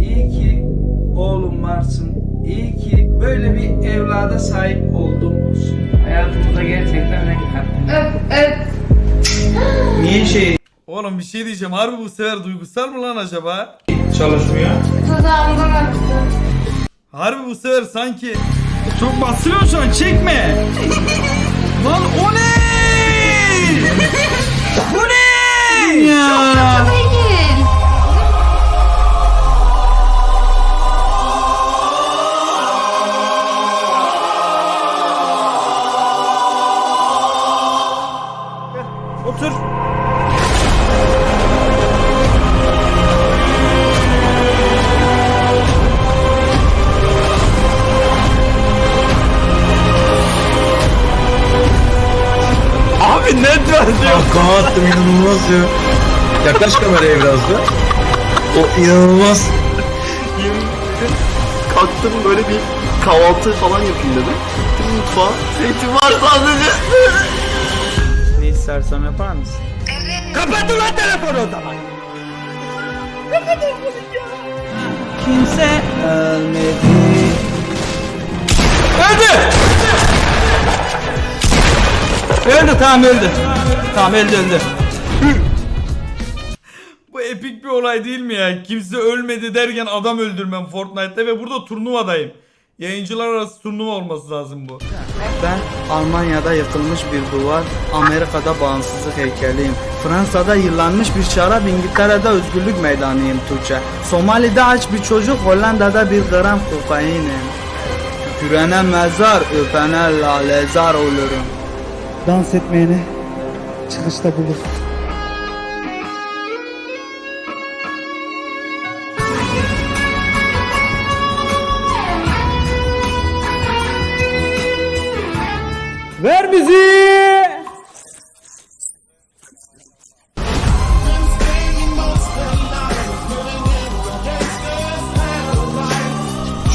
İyi ki oğlum varsın. İyi ki böyle bir evlada sahip oldum olsun. Hayatımıza gerçekten renk kattın. Öp öp. Niye şey Oğlum bir şey diyeceğim. Harbi bu sefer duygusal mı lan acaba? çalışmıyor? Dudağımdan öptü. Harbi bu sefer sanki çok an çekme. Kahkaha attım inanılmaz ya. Yaklaş kameraya biraz da. O inanılmaz. Kalktım böyle bir kahvaltı falan yapayım dedim. Gittim mutfağa. Zeytin var sadece. Ne istersem yapar mısın? Kapat ulan telefonu o zaman. Kimse ölmedi. Öldü tamam öldü. Tamam öldü öldü. Bu epik bir olay değil mi ya? Kimse ölmedi derken adam öldürmem Fortnite'te ve burada turnuvadayım. Yayıncılar arası turnuva olması lazım bu. Ben Almanya'da yıkılmış bir duvar, Amerika'da bağımsızlık heykeliyim. Fransa'da yıllanmış bir şarap, İngiltere'de özgürlük meydanıyım Tuğçe. Somali'de aç bir çocuk, Hollanda'da bir gram kokainim. Kürene mezar, öpene lalezar olurum. Dans etmeyene çıkışta bulur. Ver bizi!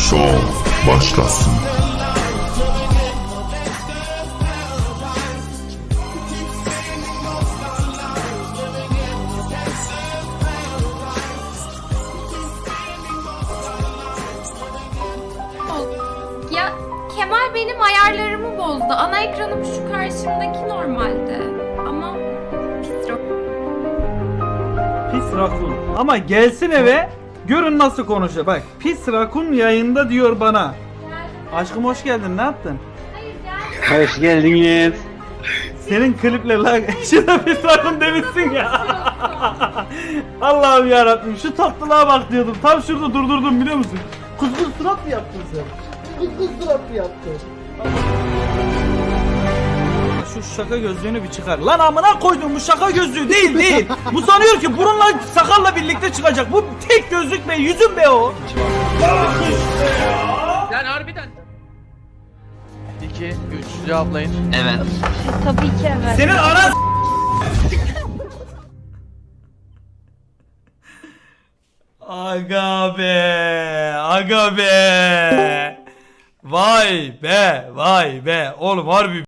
Şov başlasın. Kemal benim ayarlarımı bozdu. Ana ekranım şu karşımdaki normalde. Ama pis ro- Pis rakun. Ama gelsin eve görün nasıl konuşuyor. Bak pis rakun yayında diyor bana. Aşkım hoş geldin ne yaptın? Hayır gel. Hoş geldiniz. Senin kliple la şuna pis rakun demişsin ya. Allah'ım ya Rabbim şu tatlılığa bak diyordum. Tam şurada durdurdum biliyor musun? Kuzgun surat mı yaptın sen? Surat mı yaptın? Şu şaka gözlüğünü bir çıkar. Lan amına koydum bu şaka gözlüğü değil değil. bu sanıyor ki burunla sakalla birlikte çıkacak. Bu tek gözlük be yüzüm be o. İki, üç cevaplayın. Tabii ki evet. Senin anan Aga be, aga be. Vay be, vay be. Oğlum harbi